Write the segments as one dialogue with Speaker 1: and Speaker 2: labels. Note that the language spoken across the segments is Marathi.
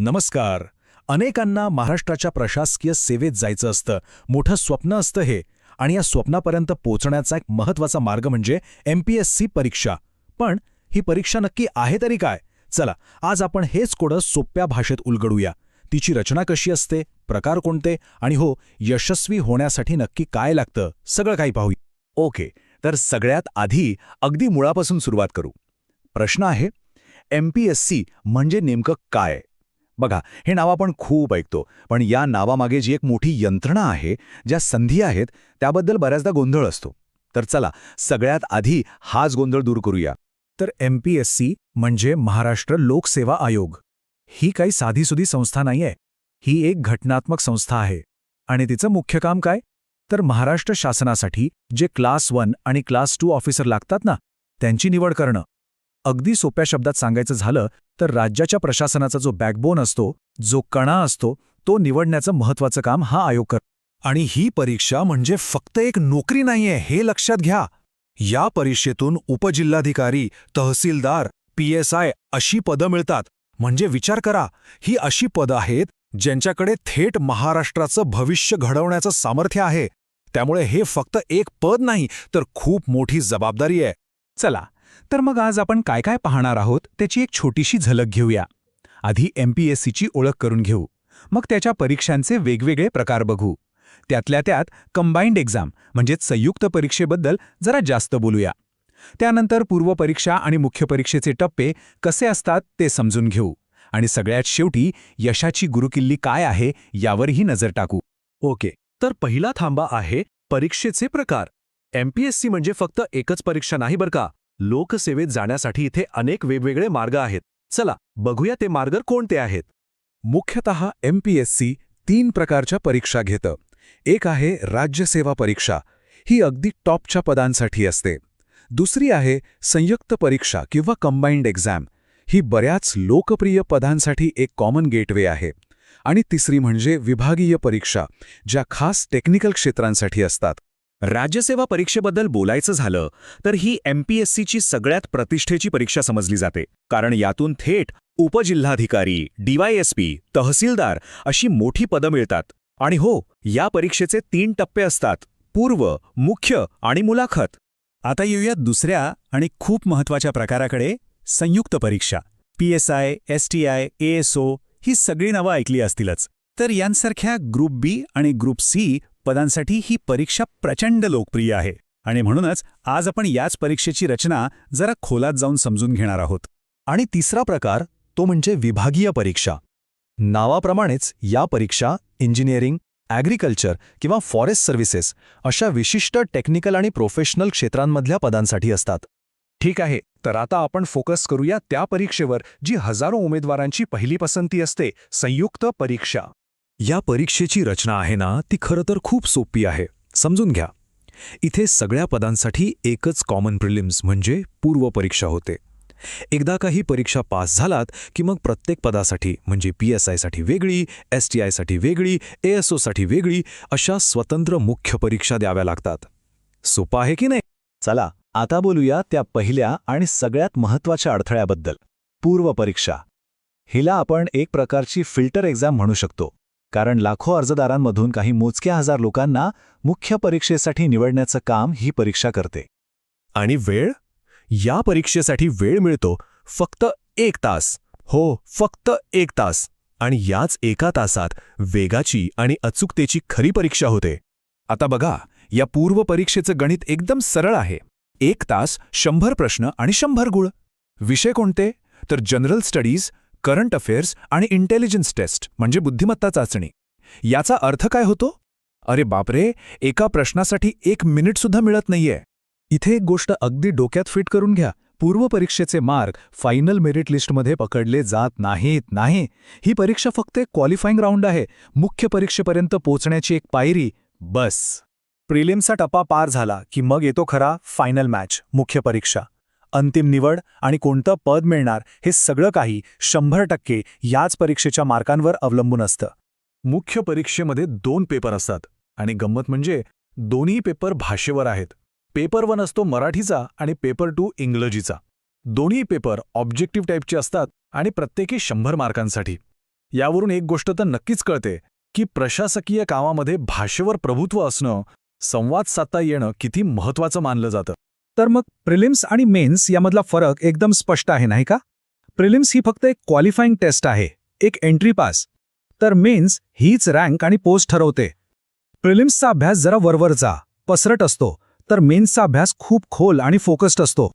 Speaker 1: नमस्कार. अनेकांना महाराष्ट्राच्या प्रशासकीय सेवेत जायचं असतं. मोठं स्वप्न असतं हे. आणि या स्वप्नापर्यंत पोचण्याचा एक महत्त्वाचा मार्ग म्हणजे एम पी एस सी परीक्षा. पण ही परीक्षा नक्की आहे तरी काय? चला आज आपण हेच कोडं सोप्या भाषेत उलगडूया. तिची रचना कशी असते? प्रकार कोणते? आणि हो यशस्वी होण्यासाठी नक्की काय लागतं? सगळं काही पाहूया.
Speaker 2: ओके तर सगळ्यात आधी अगदी मुळापासून सुरुवात करू. प्रश्न आहे एम पी एस सी म्हणजे नेमकं काय? बघा हे नाव आपण खूप ऐकतो पण या नावामागे जी एक मोठी यंत्रणा आहे ज्या संधी आहेत त्याबद्दल बऱ्याचदा गोंधळ असतो. तर चला सगळ्यात आधी हाच गोंधळ दूर करूया.
Speaker 1: तर एम पी एस सी म्हणजे महाराष्ट्र लोकसेवा आयोग. ही काही साधीसुधी संस्था नाहीये. ही एक घटनात्मक संस्था आहे. आणि तिचं मुख्य काम काय? तर महाराष्ट्र शासनासाठी जे क्लास वन आणि क्लास टू ऑफिसर लागतात ना त्यांची निवड करणं. अगदी सोप्या शब्दात सांगायचं झालं तर राज्याच्या प्रशासनाचा जो बॅकबोन असतो जो कणा असतो तो निवडण्याचं महत्वाचं काम हा आयोग कर. आणि ही परीक्षा म्हणजे फक्त एक नोकरी नाहीये हे लक्षात घ्या. या परीक्षेतून उपजिल्हाधिकारी तहसीलदार पी एस आय अशी पदं मिळतात. म्हणजे विचार करा ही अशी पदं आहेत ज्यांच्याकडे थेट महाराष्ट्राचं भविष्य घडवण्याचं सामर्थ्य आहे. त्यामुळे हे फक्त एक पद नाही तर खूप मोठी जबाबदारी आहे. चला तर मग आज आपण काय काय पाहणार आहोत त्याची एक छोटीशी झलक घेऊया. आधी एम पी एस सीची ओळख करून घेऊ. मग त्याच्या परीक्षांचे वेगवेगळे प्रकार बघू. त्यातल्या त्यात कंबाईंड एक्झाम म्हणजेच संयुक्त परीक्षेबद्दल जरा जास्त बोलूया. त्यानंतर पूर्वपरीक्षा आणि मुख्य परीक्षेचे टप्पे कसे असतात ते समजून घेऊ. आणि सगळ्यात शेवटी यशाची गुरुकिल्ली काय आहे यावरही नजर टाकू.
Speaker 3: ओके तर पहिला थांबा आहे परीक्षेचे प्रकार. एमपीएससी म्हणजे फक्त एकच परीक्षा नाही बरं का? लोकसेवेत जाण्यासाठी इथे अनेक वेगवेगळे मार्ग आहेत. चला बघूया ते मार्ग कोणते आहेत.
Speaker 1: मुख्यतः एम पी एस सी तीन प्रकारच्या परीक्षा घेतं. एक आहे राज्यसेवा परीक्षा. ही अगदी टॉपच्या पदांसाठी असते. दुसरी आहे संयुक्त परीक्षा किंवा कंबाईंड एक्झाम ही बऱ्याच लोकप्रिय पदांसाठी एक कॉमन गेटवे आहे. आणि तिसरी म्हणजे विभागीय परीक्षा ज्या खास टेक्निकल क्षेत्रांसाठी असतात.
Speaker 2: राज्यसेवा परीक्षेबद्दल बोलायचं झालं तर ही एमपीएससीची सगळ्यात प्रतिष्ठेची परीक्षा समजली जाते. कारण यातून थेट उपजिल्हाधिकारी डीवायएसपी तहसीलदार अशी मोठी पदं मिळतात. आणि हो या परीक्षेचे तीन टप्पे असतात. पूर्व मुख्य आणि मुलाखत.
Speaker 1: आता येऊया दुसऱ्या आणि खूप महत्त्वाच्या प्रकाराकडे. संयुक्त परीक्षा. P S I S T I ASO ही सगळी नावं ऐकली असतीलच. तर यांसारख्या ग्रुप बी आणि ग्रुप सी पदांसाठी ही परीक्षा प्रचंड लोकप्रिय आहे आणि म्हणूनच आज आपण याच परीक्षेची रचना जरा खोलात जाऊन समजून घेणार आहोत.
Speaker 4: आणि तिसरा प्रकार तो म्हणजे विभागीय परीक्षा. नावाप्रमाणेच या परीक्षा इंजिनिअरिंग ॲग्रिकल्चर किंवा फॉरेस्ट सर्व्हिसेस अशा विशिष्ट टेक्निकल आणि प्रोफेशनल क्षेत्रांमधल्या पदांसाठी असतात.
Speaker 1: ठीक आहे तर आता आपण फोकस करूया त्या परीक्षेवर जी हजारो उमेदवारांची पहिली पसंती असते संयुक्त परीक्षा.
Speaker 4: या परीक्षेची रचना आहे ना ती खरं तर खूप सोपी आहे. समजून घ्या. इथे सगळ्या पदांसाठी एकच कॉमन प्रिलिम्स म्हणजे पूर्वपरीक्षा होते. एकदा काही परीक्षा पास झालात की मग प्रत्येक पदासाठी म्हणजे पी एस आयसाठी वेगळी एस टी आयसाठी वेगळी एएसओसाठी वेगळी अशा स्वतंत्र मुख्य परीक्षा द्याव्या लागतात. सोपं आहे की नाही?
Speaker 2: चला आता बोलूया त्या पहिल्या आणि सगळ्यात महत्त्वाच्या अडथळ्याबद्दल. पूर्वपरीक्षा हिला आपण एक प्रकारची फिल्टर एक्झाम म्हणू शकतो. कारण लाखो अर्जदारांमधून काही मोजक्या हजार लोकांना मुख्य परीक्षेसाठी निवडण्याचं काम ही परीक्षा करते.
Speaker 4: आणि वेळ? या परीक्षेसाठी वेळ मिळतो फक्त एक तास. हो फक्त एक तास. आणि याच एका तासात वेगाची आणि अचूकतेची खरी परीक्षा होते.
Speaker 1: आता बघा या पूर्व परीक्षेचं गणित एकदम सरळ आहे. एक तास शंभर प्रश्न आणि शंभर गुळ विषय कोणते? तर जनरल स्टडीज करंट अफेअर्स आणि इंटेलिजन्स टेस्ट म्हणजे बुद्धिमत्ता चाचणी. याचा अर्थ काय होतो? अरे बापरे एका प्रश्नासाठी एक मिनिटसुद्धा मिळत नाहीये.
Speaker 4: इथे एक गोष्ट अगदी डोक्यात फिट करून घ्या. पूर्वपरीक्षेचे मार्क फायनल मेरिट लिस्टमध्ये पकडले जात नाहीत नाही. ही परीक्षा फक्त एक क्वालिफाईंग राऊंड आहे. मुख्य परीक्षेपर्यंत पोहोचण्याची एक पायरी. बस.
Speaker 1: प्रिलिमचा टप्पा पार झाला की मग येतो खरा फायनल मॅच मुख्य परीक्षा. अंतिम निवड आणि कोणतं पद मिळणार हे सगळं काही शंभर टक्के याच परीक्षेच्या मार्कांवर अवलंबून असतं. मुख्य परीक्षेमध्ये दोन पेपर असतात आणि गंमत म्हणजे दोन्ही पेपर भाषेवर आहेत. पेपर वन असतो मराठीचा आणि पेपर टू इंग्रजीचा. दोन्ही पेपर ऑब्जेक्टिव्ह टाईपचे असतात आणि प्रत्येकी शंभर मार्कांसाठी. यावरून एक गोष्ट तर नक्कीच कळते की प्रशासकीय कामामध्ये भाषेवर प्रभुत्व असणं संवाद साधता येणं किती महत्वाचं मानलं जातं. तर मग प्रिलिम्स आणि मेन्स यामधला फरक एकदम स्पष्ट आहे नाही का? प्रिलिम्स ही फक्त एक क्वालिफाईंग टेस्ट आहे एक एंट्री पास. तर मेन्स हीच रँक आणि पोस्ट ठरवते. प्रिलिम्सचा अभ्यास जरा वरवरचा पसरट असतो तर मेन्सचा अभ्यास खूप खोल आणि फोकस्ड असतो.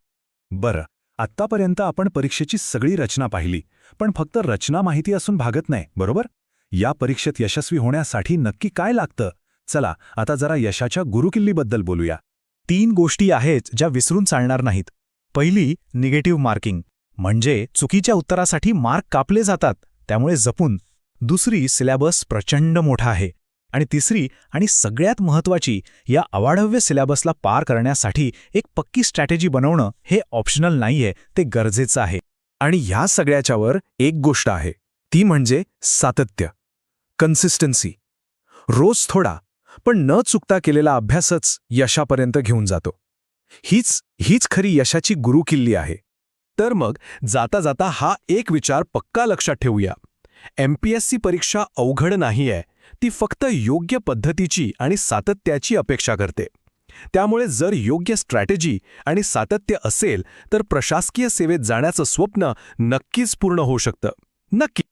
Speaker 2: बरं आत्तापर्यंत आपण परीक्षेची सगळी रचना पाहिली पण फक्त रचना माहिती असून भागत नाही बरोबर? या परीक्षेत यशस्वी होण्यासाठी नक्की काय लागतं? चला आता जरा यशाच्या गुरुकिल्लीबद्दल बोलूया.
Speaker 1: तीन गोष्टी आहेत ज्या विसरून चालणार नाहीत. पहिली निगेटिव्ह मार्किंग म्हणजे चुकीच्या उत्तरासाठी मार्क कापले जातात त्यामुळे जपून. दुसरी सिलॅबस प्रचंड मोठा आहे. आणि तिसरी आणि सगळ्यात महत्त्वाची या अवाढव्य सिलॅबसला पार करण्यासाठी एक पक्की स्ट्रॅटेजी बनवणं हे ऑप्शनल नाहीये ते गरजेचं आहे. आणि ह्या सगळ्याच्यावर एक गोष्ट आहे ती म्हणजे सातत्य. कन्सिस्टन्सी रोज थोडा पण न चुकता केलेला अभ्यासच यशापर्यंत घेऊन जातो. हीच हीच खरी यशाची गुरुकिल्ली आहे.
Speaker 3: तर मग जाता जाता हा एक विचार पक्का लक्षात ठेवूया. एमपीएससी परीक्षा अवघड नाहीये ती फक्त योग्य पद्धतीची आणि सातत्याची अपेक्षा करते. त्यामुळे जर योग्य स्ट्रॅटेजी आणि सातत्य असेल तर प्रशासकीय सेवेत जाण्याचं स्वप्न नक्कीच पूर्ण होऊ शकतं. नक्की!